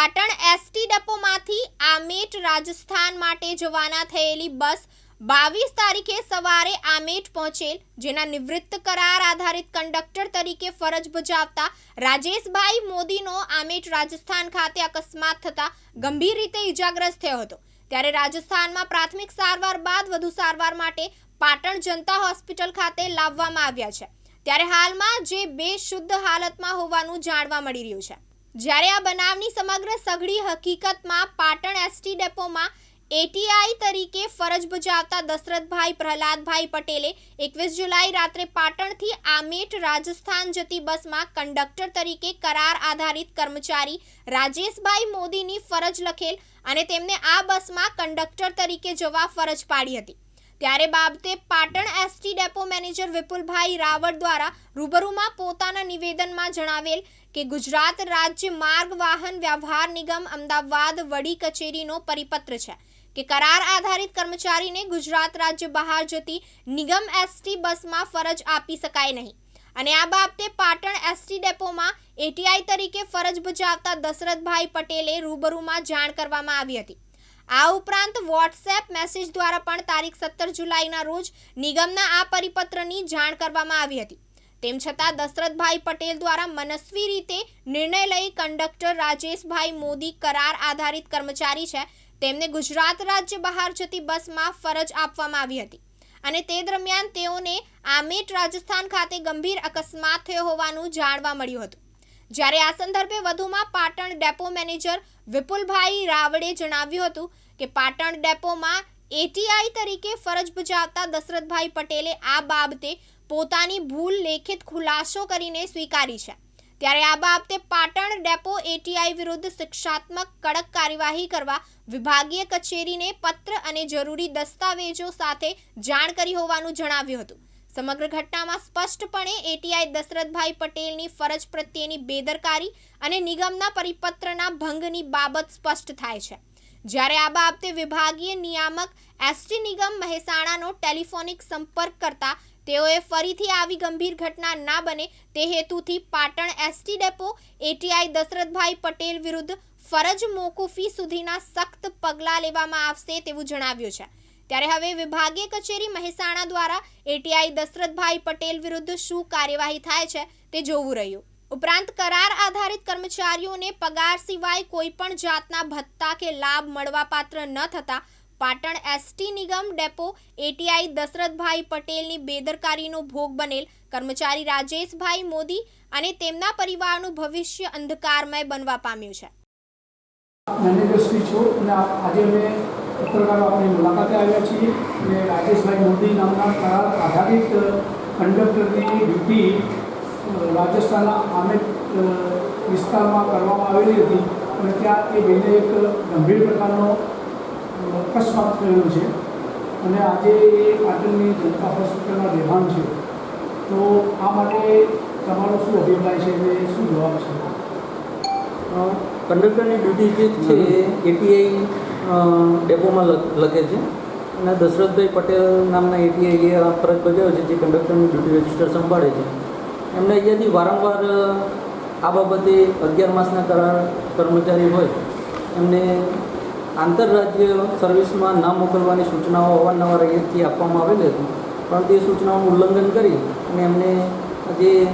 Patan ST ડેપોમાંથી આમેટ રાજસ્થાન માટે જવાના થયેલી બસ બાવીસ તારીખે સવારે આમેટ પહોંચેલ, જેના નિવૃત્ત કરાર આધારિત કંડક્ટર તરીકે ફરજ બજાવતા રાજેશભાઈ મોદીનો આમેટ રાજસ્થાન ખાતે અકસ્માત થતા ગંભીર રીતે ઈજાગ્રસ્ત થયો હતો. ત્યારે રાજસ્થાનમાં પ્રાથમિક સારવાર બાદ વધુ સારવાર માટે પાટણ જનતા હોસ્પિટલ ખાતે લાવવામાં આવ્યા છે. ત્યારે હાલમાં જે બે શુદ્ધ હાલતમાં હોવાનું જાણવા મળી રહ્યું છે. જ્યારે આ બનાવની સમગ્ર સઘળી હકીકતમાં પાટણ એસટી ડેપોમાં એટીઆઈ તરીકે ફરજ બજાવતા દશરથભાઈ પ્રહલાદભાઈ પટેલે એકવીસ જુલાઈ રાત્રે પાટણથી આમેઠ રાજસ્થાન જતી બસમાં કંડક્ટર તરીકે કરાર આધારિત કર્મચારી રાજેશભાઈ મોદીની ફરજ લખેલ અને તેમને આ બસમાં કંડક્ટર તરીકે જવા ફરજ પાડી હતી. ત્યારે બાબતે Patan ST depot manager Vipulbhai Raval દ્વારા રૂબરૂમાં પોતાના નિવેદનમાં જણાવેલ કે ગુજરાત રાજ્ય માર્ગ વાહન વ્યવહાર નિગમ અમદાવાદ વડી કચેરીનો પરિપત્ર છે કે કરાર આધારિત કર્મચારીને ગુજરાત રાજ્ય બહાર જતી નિગમ એસટી બસમાં ફરજ આપી શકાય નહીં. અને આ બાબતે પાટણ એસટી ડેપોમાં એટીઆઈ તરીકે ફરજ બજાવતા દશરથભાઈ પટેલે રૂબરૂમાં જાણ કરવામાં આવી હતી. આ ઉપરાંત વોટ્સએપ મેસેજ દ્વારા પણ તારીખ સત્તર જુલાઈના રોજ નિગમના આ પરિપત્રની જાણ કરવામાં આવી હતી. તેમ છતાં દશરથભાઈ પટેલ દ્વારા મનસ્વી રીતે નિર્ણય લઈ કંડક્ટર રાજેશભાઈ મોદી કરાર આધારિત કર્મચારી છે. તેમને ગુજરાત રાજ્ય બહાર જતી બસમાં ફરજ આપવામાં આવી હતી. અને તે દરમિયાન તેઓને આમેટ રાજસ્થાન ખાતે ગંભીર અકસ્માત થયો હોવાનું જાણવા મળ્યું હતું. જ્યારે આ સંદર્ભે વધુમાં પાટણ ડેપો મેનેજર વિપુલભાઈ રાવળે જણાવ્યું હતું કે પાટણ ડેપોમાં એટીઆઈ તરીકે ફરજ બજાવતા દશરથભાઈ પટેલે આ બાબતે પોતાની ભૂલ લેખિત ખુલાસો કરીને સ્વીકારી છે. ત્યારે આ બાબતે પાટણ ડેપો એટીઆઈ વિરુદ્ધ શિક્ષાત્મક કડક કાર્યવાહી કરવા વિભાગીય કચેરીને પત્ર અને જરૂરી દસ્તાવેજો સાથે જાણ કરી હોવાનું જણાવ્યું હતું. સમગ્ર ઘટનામાં સ્પષ્ટપણે એટીઆઈ દશરથભાઈ પટેલની ફરજ પ્રત્યેની બેદરકારી અને નિગમના પરિપત્રના ભંગની બાબત સ્પષ્ટ થાય છે. જ્યારે આ બાબતે વિભાગીય નિયામક એસટી નિગમ મહેસાણાનો ટેલિફોનિક સંપર્ક કરતા તેઓએ ફરીથી આવી ગંભીર ઘટના ના બને તે હેતુથી Patan ST depot ATI Dashrathbhai Patel વિરુદ્ધ ફરજ મોકૂફી સુધીના સખ્ત પગલાં લેવામાં આવશે તેવું જણાવ્યું છે. ત્યારે હવે વિભાગીય કચેરી મહેસાણા દ્વારા એટીઆઈ દશરથભાઈ પટેલ વિરુદ્ધ શું કાર્યવાહી થાય છે તે જોવું રહ્યું. ઉપરાંત કરાર આધારિત કર્મચારીઓને પગાર સિવાય કોઈ પણ જાતના ભત્તા કે લાભ મળવાપાત્ર ન થતા પાટણ એસટી નિગમ ડેપો એટીઆઈ દશરથભાઈ પટેલની બેદરકારીનો ભોગ બનેલ કર્મચારી રાજેશભાઈ મોદી અને તેમના પરિવારનું ભવિષ્ય અંધકારમય બનવા પામ્યું છે. આજે અમે પત્રકારો આપણે મુલાકાતે આવ્યા છીએ અને રાજેશભાઈ મોદી નામના કરાર આધારિત કંડક્ટરની ડ્યુટી રાજસ્થાનના આમેદ વિસ્તારમાં કરવામાં આવેલી હતી અને ત્યાં એ બેને એક ગંભીર પ્રકારનો અકસ્માત થયેલો છે અને આજે એ પાટણની જનતા હોસ્પિટલમાં રહેવાનું છે. તો આ માટે તમારો શું અભિપ્રાય છે અને શું જવાબ છે? કંડક્ટરની ડ્યુટી જે છે એ એટીઆઈ ડેપોમાં લખ- છે. અને દશરથભાઈ પટેલ નામના એટીઆઈ એ આ ફરજ બજાવે છે જે કંડક્ટરની ડ્યુટી રજિસ્ટર સંભાળે છે. એમને અહીંયાથી વારંવાર આ બાબતે અગિયાર માસના કરાર કર્મચારી હોય. એમને આંતરરાજ્ય સર્વિસમાં ના મોકલવાની સૂચનાઓ અવારનવાર અહીંયાથી આપવામાં આવેલી હતી. પણ તે સૂચનાઓનું ઉલ્લંઘન કરી અને એમને જે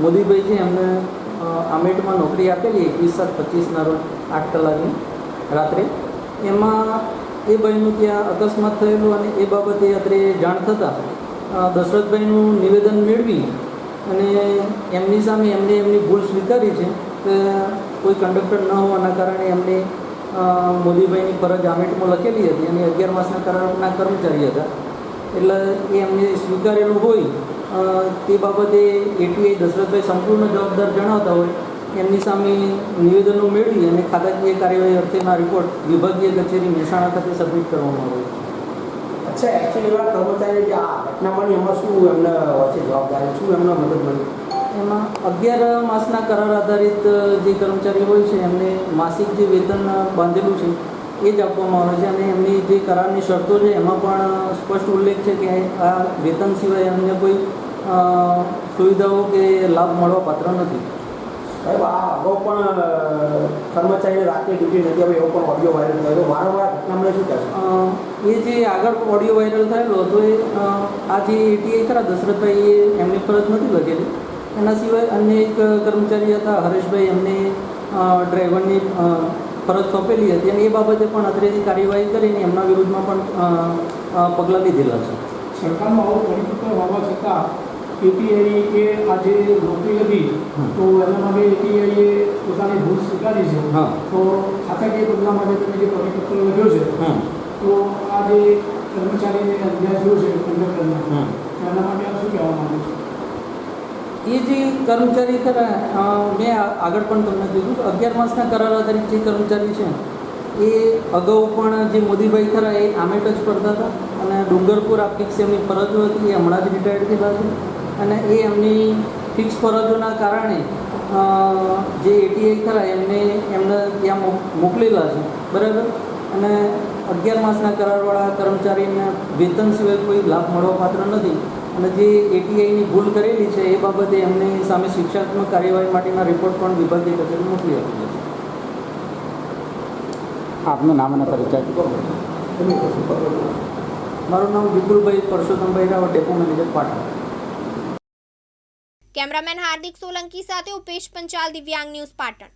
મોદીભાઈ છે એમને આમેટમાં નોકરી આપેલી એકવીસ સાત પચીસના રોજ આઠ કલાકની રાત્રે. એમાં એ ભાઈનું ત્યાં અકસ્માત થયેલું અને એ બાબતે અત્રે જાણ થતાં દશરથભાઈનું નિવેદન મેળવી અને એમની સામે એમને એમની ભૂલ સ્વીકારી છે. કે કોઈ કંડક્ટર ન હોવાના કારણે એમને મોદીભાઈની ફરજ આમેટમાં લખેલી હતી અને અગિયાર માસના કારણના કર્મચારી હતા. એટલે એ એમને સ્વીકારેલું હોય તે બાબતે એટીઆઈ દશરથભાઈ સંપૂર્ણ જવાબદાર જણાવતા હોય એમની સામે નિવેદનો મેળવી અને ખાતાકીય કાર્યવાહી અર્થેના રિપોર્ટ વિભાગીય કચેરી મહેસાણા ખાતે સબમિટ કરવામાં આવે અચ્છા એક્ચ્યુઅલી એવા કર્મચારી જે આ ઘટના બની એમાં શું એમને વચ્ચે જવાબદારી શું એમને મદદ મળી? એમાં અગિયાર માસના કરાર આધારિત જે કર્મચારી હોય છે એમને માસિક જે વેતન બાંધેલું છે એ જ આપવામાં આવે છે અને એમની જે કરારની શરતો છે એમાં પણ સ્પષ્ટ ઉલ્લેખ છે કે આ વેતન સિવાય એમને કોઈ સુવિધાઓ કે લાભ મળવા પાત્ર નથી. સાહેબ આ અગાઉ પણ કર્મચારીને રાતે ડ્યુટી નથી આવે એવો પણ ઓડિયો વાયરલ થયો વારંવાર ઘટનામાં શું કહેશો? એ જે આગળ ઓડિયો વાયરલ થયેલો હતો એ આથી આ જે એટીઆઈ ખરા દશરથભાઈ એ એમની ફરજ નથી લખેલી એના સિવાય અન્ય એક કર્મચારી હતા હરેશભાઈ એમને ડ્રાઈવરની ફરજ સોંપેલી હતી અને એ બાબતે પણ અત્રેથી કાર્યવાહી કરીને એમના વિરુદ્ધમાં પણ પગલાં લીધેલા છે. સરકારમાં આવું પરિપત્ર હોવા છતાં એટીઆઈ એ આજે નોકરી હતી તો એના માટે એટીઆઈએ પોતાની ભૂલ સ્વીકારી છે. હા. તો ખાતાકીય પગલાં માટે તમે જે પરિપત્ર લખ્યો છે તો આ જે કર્મચારીને અન્યાય થયો છે કંડક્ટરના એના માટે આપ શું કહેવા માગો છો? એ જે કર્મચારી ખરા મેં આગળ પણ તમને કીધું કે અગિયાર માસના કરાર આધારિત જે કર્મચારી છે, એ અગાઉ પણ જે મોદીભાઈ ખરા એ આમેટ જ ફરતા હતા અને ડુંગરપુર આ ફિક્સ એમની ફરજો હતી, એ હમણાં જ રિટાયર્ડ થયેલા છે અને એ એમની ફિક્સ ફરજોના કારણે જે એટીઆઈ ખરા એમને એમને ત્યાં મોકલેલા છે, બરાબર? અને અગિયાર માસના કરારવાળા કર્મચારીને વેતન સિવાય કોઈ લાભ મળવા પાત્ર નથી. અને જે એટીઆઈની ભૂલ કરેલી છે એ બાબતે એમને સામે શિક્ષાત્મક કાર્યવાહી માટેના રિપોર્ટ પણ વિભાગીય કચેરી મોકલી આપેલા છે. આપનું નામ અને પરિચય. મારું નામ Vipulbhai Parsottambhai Raval depot manager Patan. Cameraman Hardik Solanki સાથે ઉપેશ પંચાલ દિવ્યાંગ ન્યૂઝ પાટણ.